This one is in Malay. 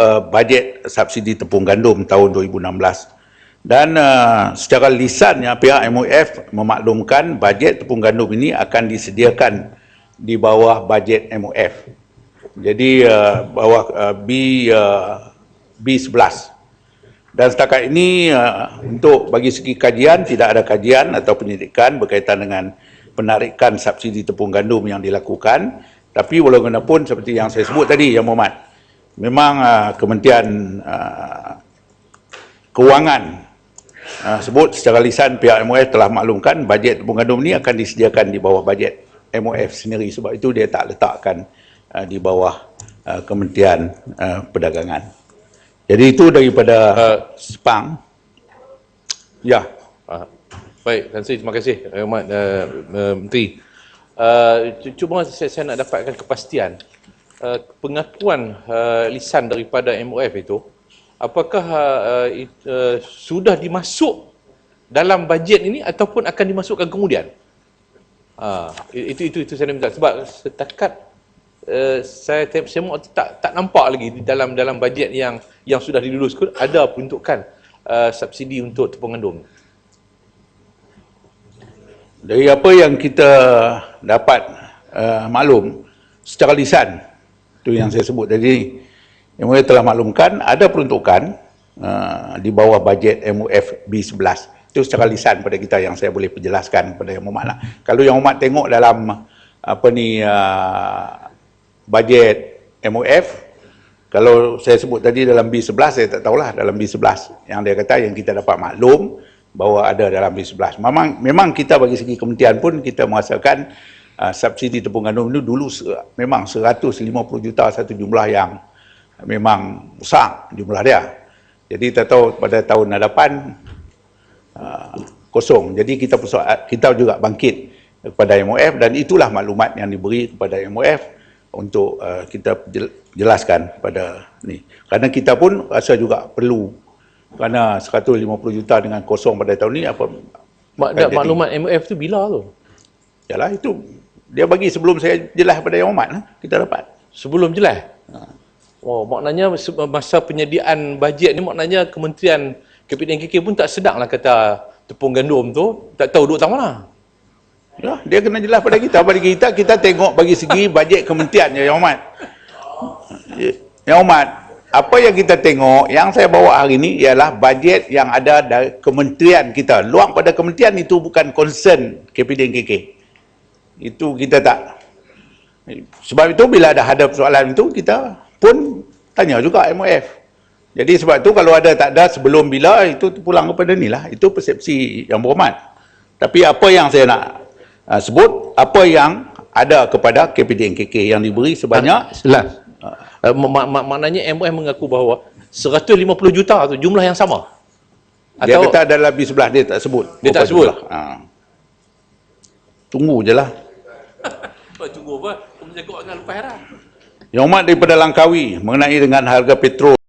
uh, bajet subsidi tepung gandum tahun 2016 dan uh, secara lisannya pihak MOF memaklumkan bajet tepung gandum ini akan disediakan di bawah bajet MOF. Jadi uh, bawah uh, B uh, B11. Dan setakat ini uh, untuk bagi segi kajian tidak ada kajian atau penyelidikan berkaitan dengan penarikan subsidi tepung gandum yang dilakukan. Tapi walaupun seperti yang saya sebut tadi yang Muhammad, memang uh, Kementerian uh, Kewangan uh, sebut secara lisan pihak MOF telah maklumkan bajet tepung gandum ini akan disediakan di bawah bajet MOF sendiri sebab itu dia tak letakkan uh, di bawah uh, Kementerian uh, Perdagangan. Jadi itu daripada uh, Sepang. Ya. Uh, baik, Tan Sri, terima kasih Ahmad uh, uh, Menteri. Uh, cuma saya, saya nak dapatkan kepastian uh, pengakuan uh, lisan daripada MOF itu apakah uh, uh, sudah dimasuk dalam bajet ini ataupun akan dimasukkan kemudian? Uh, itu itu itu saya minta sebab setakat uh, saya tengok tak tak nampak lagi di dalam dalam bajet yang yang sudah diluluskan ada peruntukan uh, subsidi untuk tepung gandum. Dari apa yang kita dapat uh, maklum secara lisan, itu yang saya sebut tadi, MOF telah maklumkan ada peruntukan uh, di bawah bajet MOF B11. Itu secara lisan pada kita yang saya boleh perjelaskan pada yang umat. Lah. Kalau yang umat tengok dalam apa ni uh, bajet MOF, kalau saya sebut tadi dalam B11, saya tak tahulah dalam B11. Yang dia kata yang kita dapat maklum, bahawa ada dalam B11. Memang memang kita bagi segi kementerian pun kita merasakan uh, subsidi tepung gandum itu dulu memang 150 juta satu jumlah yang memang besar jumlah dia. Jadi kita tahu pada tahun hadapan uh, kosong. Jadi kita kita juga bangkit kepada MOF dan itulah maklumat yang diberi kepada MOF untuk uh, kita jelaskan pada ni. Karena kita pun rasa juga perlu kerana 150 juta dengan kosong pada tahun ni apa Mak, mak maklumat MF tu bila tu? Yalah itu dia bagi sebelum saya jelas pada Yang Umat lah, kita dapat. Sebelum jelas? Ha. Oh, maknanya masa penyediaan bajet ni maknanya Kementerian KPDNKK pun tak sedang lah kata tepung gandum tu, tak tahu duduk tak mana. Ya, dia kena jelas pada kita. Pada kita, kita tengok bagi segi bajet kementerian ya, Yang Umat. Yang Umat, apa yang kita tengok, yang saya bawa hari ini ialah bajet yang ada dari kementerian kita. Luang pada kementerian itu bukan concern KPDNKK. Itu kita tak. Sebab itu bila ada hadap soalan itu, kita pun tanya juga MOF. Jadi sebab itu kalau ada tak ada sebelum bila, itu pulang kepada ni lah. Itu persepsi yang berhormat. Tapi apa yang saya nak uh, sebut, apa yang ada kepada KPDNKK yang diberi sebanyak... Selas. Uh, mak mak maknanya MOF mengaku bahawa 150 juta tu jumlah yang sama. Dia Atau kata adalah lebih sebelah dia tak sebut. Dia tak sebut. Ha. Tunggu je lah. Tunggu apa? Tunggu jaga dengan lepas. Yang umat daripada Langkawi mengenai dengan harga petrol